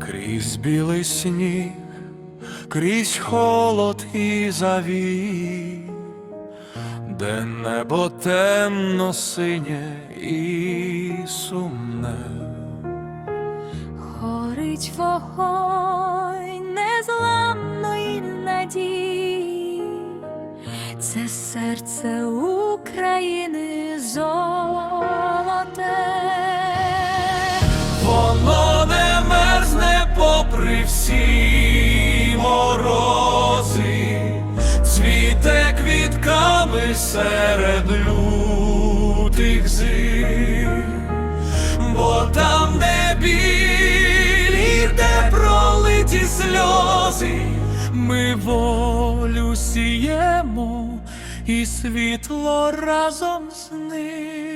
крізь білий сніг, крізь холод і завій, де небо темно синє і сумне. Горить вогонь незламної надії, це серце України золоте. Воно попри всі морози, цвіте квітками серед лютих зим, бо там, де біль, і де пролиті сльози, ми волю сіємо і світло разом з ним.